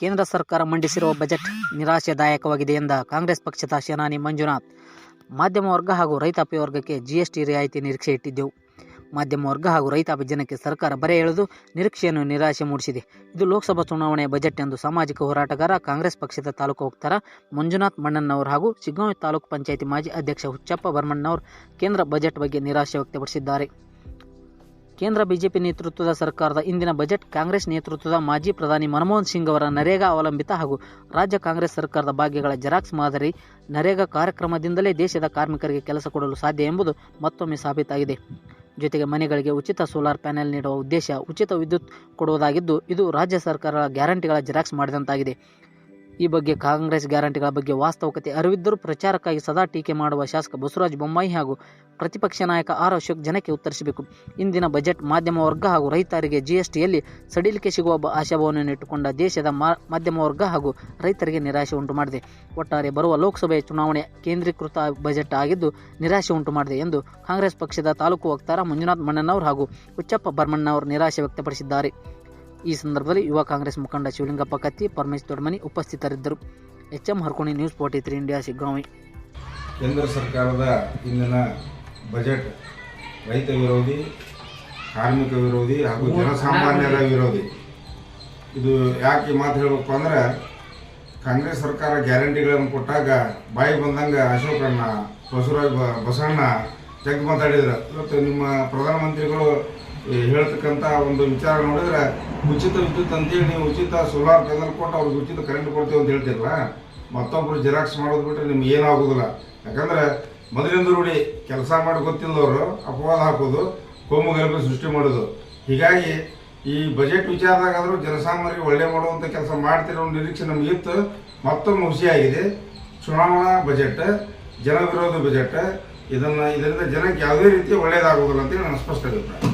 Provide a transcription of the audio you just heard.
ಕೇಂದ್ರ ಸರ್ಕಾರ ಮಂಡಿಸಿರುವ ಬಜೆಟ್ ನಿರಾಶಾದಾಯಕವಾಗಿದೆ ಎಂದ ಕಾಂಗ್ರೆಸ್ ಪಕ್ಷದ ಸೇನಾನಿ ಮಂಜುನಾಥ್. ಮಾಧ್ಯಮ ವರ್ಗ ಹಾಗೂ ರೈತಾಪಿ ವರ್ಗಕ್ಕೆ ಜಿಎಸ್ಟಿ ರಿಯಾಯಿತಿ ನಿರೀಕ್ಷೆ ಇಟ್ಟಿದ್ದೆವು. ಮಾಧ್ಯಮ ವರ್ಗ ಹಾಗೂ ರೈತಾಪಿ ಜನಕ್ಕೆ ಸರ್ಕಾರ ಬರೆ ಎಳೆದು ನಿರೀಕ್ಷೆಯನ್ನು ನಿರಾಶೆ ಮೂಡಿಸಿದೆ. ಇದು ಲೋಕಸಭಾ ಚುನಾವಣೆಯ ಬಜೆಟ್ ಎಂದು ಸಾಮಾಜಿಕ ಹೋರಾಟಗಾರ, ಕಾಂಗ್ರೆಸ್ ಪಕ್ಷದ ತಾಲೂಕು ವಕ್ತಾರ ಮಂಜುನಾಥ್ ಮಣ್ಣಣ್ಣವರು ಹಾಗೂ ಶಿಗ್ಗಾಂವಿ ತಾಲೂಕು ಪಂಚಾಯಿತಿ ಮಾಜಿ ಅಧ್ಯಕ್ಷ ಹುಚ್ಚಪ್ಪ ಬರ್ಮಣ್ಣವರು ಕೇಂದ್ರ ಬಜೆಟ್ ಬಗ್ಗೆ ನಿರಾಶೆ ವ್ಯಕ್ತಪಡಿಸಿದ್ದಾರೆ. ಕೇಂದ್ರ ಬಿಜೆಪಿ ನೇತೃತ್ವದ ಸರ್ಕಾರದ ಇಂದಿನ ಬಜೆಟ್ ಕಾಂಗ್ರೆಸ್ ನೇತೃತ್ವದ ಮಾಜಿ ಪ್ರಧಾನಿ ಮನಮೋಹನ್ ಸಿಂಗ್ ಅವರ ನರೇಗಾ ಅವಲಂಬಿತ ಹಾಗೂ ರಾಜ್ಯ ಕಾಂಗ್ರೆಸ್ ಸರ್ಕಾರದ ಭಾಗ್ಯಗಳ ಜೆರಾಕ್ಸ್ ಮಾದರಿ ನರೇಗಾ ಕಾರ್ಯಕ್ರಮದಿಂದಲೇ ದೇಶದ ಕಾರ್ಮಿಕರಿಗೆ ಕೆಲಸ ಕೊಡಲು ಸಾಧ್ಯ ಎಂಬುದು ಮತ್ತೊಮ್ಮೆ ಸಾಬೀತಾಗಿದೆ. ಜೊತೆಗೆ ಮನೆಗಳಿಗೆ ಉಚಿತ ಸೋಲಾರ್ ಪ್ಯಾನೆಲ್ ನೀಡುವ ಉದ್ದೇಶ ಉಚಿತ ವಿದ್ಯುತ್ ಕೊಡುವುದಾಗಿದ್ದು, ಇದು ರಾಜ್ಯ ಸರ್ಕಾರಗಳ ಗ್ಯಾರಂಟಿಗಳ ಜೆರಾಕ್ಸ್ ಮಾಡಿದಂತಾಗಿದೆ. ಈ ಬಗ್ಗೆ ಕಾಂಗ್ರೆಸ್ ಗ್ಯಾರಂಟಿಗಳ ಬಗ್ಗೆ ವಾಸ್ತವಿಕತೆ ಅರಿವಿದ್ದರೂ ಪ್ರಚಾರಕ್ಕಾಗಿ ಸದಾ ಟೀಕೆ ಮಾಡುವ ಶಾಸಕ ಬಸವರಾಜ ಬೊಮ್ಮಾಯಿ ಹಾಗೂ ಪ್ರತಿಪಕ್ಷ ನಾಯಕ ಆರ್ ಅಶೋಕ್ ಜನಕ್ಕೆ ಉತ್ತರಿಸಬೇಕು. ಇಂದಿನ ಬಜೆಟ್ ಮಾಧ್ಯಮ ವರ್ಗ ಹಾಗೂ ರೈತರಿಗೆ ಜಿಎಸ್ಟಿಯಲ್ಲಿ ಸಡಿಲಿಕೆ ಸಿಗುವ ಆಶಾಭಾವನೆಯನ್ನು ಇಟ್ಟುಕೊಂಡ ದೇಶದ ಮಾಧ್ಯಮ ವರ್ಗ ಹಾಗೂ ರೈತರಿಗೆ ನಿರಾಶೆ ಉಂಟು ಮಾಡಿದೆ. ಒಟ್ಟಾರೆ ಬರುವ ಲೋಕಸಭೆ ಚುನಾವಣೆ ಕೇಂದ್ರೀಕೃತ ಬಜೆಟ್ ಆಗಿದ್ದು ನಿರಾಶೆ ಉಂಟು ಮಾಡಿದೆ ಎಂದು ಕಾಂಗ್ರೆಸ್ ಪಕ್ಷದ ತಾಲೂಕು ವಕ್ತಾರ ಮಂಜುನಾಥ್ ಮಣ್ಣನವರ್ ಹಾಗೂ ಹುಚ್ಚಪ್ಪ ಬರ್ಮಣ್ಣನವರು ನಿರಾಶೆ ವ್ಯಕ್ತಪಡಿಸಿದ್ದಾರೆ. ಈ ಸಂದರ್ಭದಲ್ಲಿ ಯುವ ಕಾಂಗ್ರೆಸ್ ಮುಖಂಡ ಶಿವಲಿಂಗಪ್ಪ ಕತ್ತಿ ಪರಮೇಶ್ ದೊಡ್ಡಮನಿ ಉಪಸ್ಥಿತರಿದ್ದರು. H M Harkoni news forty three India Shiggaon. ಕೇಂದ್ರ ಸರ್ಕಾರದ ಇಂದಿನ ಬಜೆಟ್ ರೈತ ವಿರೋಧಿ ಕಾರ್ಮಿಕ ವಿರೋಧಿ ಹಾಗೂ ಜನಸಾಮಾನ್ಯರ ವಿರೋಧಿ. ಇದು ಯಾಕೆ ಮಾತು ಹೇಳಬೇಕು ಅಂದ್ರೆ ಕಾಂಗ್ರೆಸ್ ಸರ್ಕಾರ ಗ್ಯಾರಂಟಿಗಳನ್ನು ಕೊಟ್ಟಾಗ ಬಾಯಿ ಬಂದಂಗೆ ಅಶೋಕಣ್ಣ ಬಸವರಾಜ ಬ- ಬಸವಣ್ಣ ಜಗ್ ಮಾತಾಡಿದ್ರು. ಇವತ್ತು ನಿಮ್ಮ ಪ್ರಧಾನಮಂತ್ರಿಗಳು ಹೇಳ್ತಕ್ಕಂಥ ಒಂದು ವಿಚಾರ ನೋಡಿದ್ರೆ ಉಚಿತ ವಿದ್ಯುತ್ ಅಂತೇಳಿ ನೀವು ಉಚಿತ ಸೋಲಾರ್ ಪ್ಯಾನಲ್ ಕೊಟ್ಟು ಅವ್ರಿಗೆ ಉಚಿತ ಕರೆಂಟ್ ಕೊಡ್ತೀವಿ ಅಂತ ಹೇಳ್ತಿರಲ್ಲ ಮತ್ತೊಬ್ಬರು ಜೆರಾಕ್ಸ್ ಮಾಡೋದು ಬಿಟ್ಟರೆ ನಿಮ್ಗೆ ಏನಾಗೋದಿಲ್ಲ. ಯಾಕಂದ್ರೆ ಮೊದಲಿಂದ ರೂಢಿ, ಕೆಲಸ ಮಾಡಿ ಗೊತ್ತಿಲ್ಲದವರು ಅಪವಾದ ಹಾಕೋದು, ಕೋಮು ಗಲಭೆ ಸೃಷ್ಟಿ ಮಾಡೋದು. ಹೀಗಾಗಿ ಈ ಬಜೆಟ್ ವಿಚಾರದಾಗಾದರೂ ಜನಸಾಮಾನ್ಯರಿಗೆ ಒಳ್ಳೆ ಮಾಡುವಂಥ ಕೆಲಸ ಮಾಡ್ತಿರೋ ನಿರೀಕ್ಷೆ ಇತ್ತು. ಮತ್ತೊಮ್ಮೆ ಹುಸಿಯಾಗಿದೆ. ಚುನಾವಣಾ ಬಜೆಟ್ ಜನ ವಿರೋಧ ಬಜೆಟ್ ಇದನ್ನು ಇದರಿಂದ ಜನಕ್ಕೆ ಯಾವುದೇ ರೀತಿ ಒಳ್ಳೆಯದಾಗೋದಿಲ್ಲ ಅಂತೇಳಿ ನನ್ನ ಸ್ಪಷ್ಟ ಅಭಿಪ್ರಾಯ.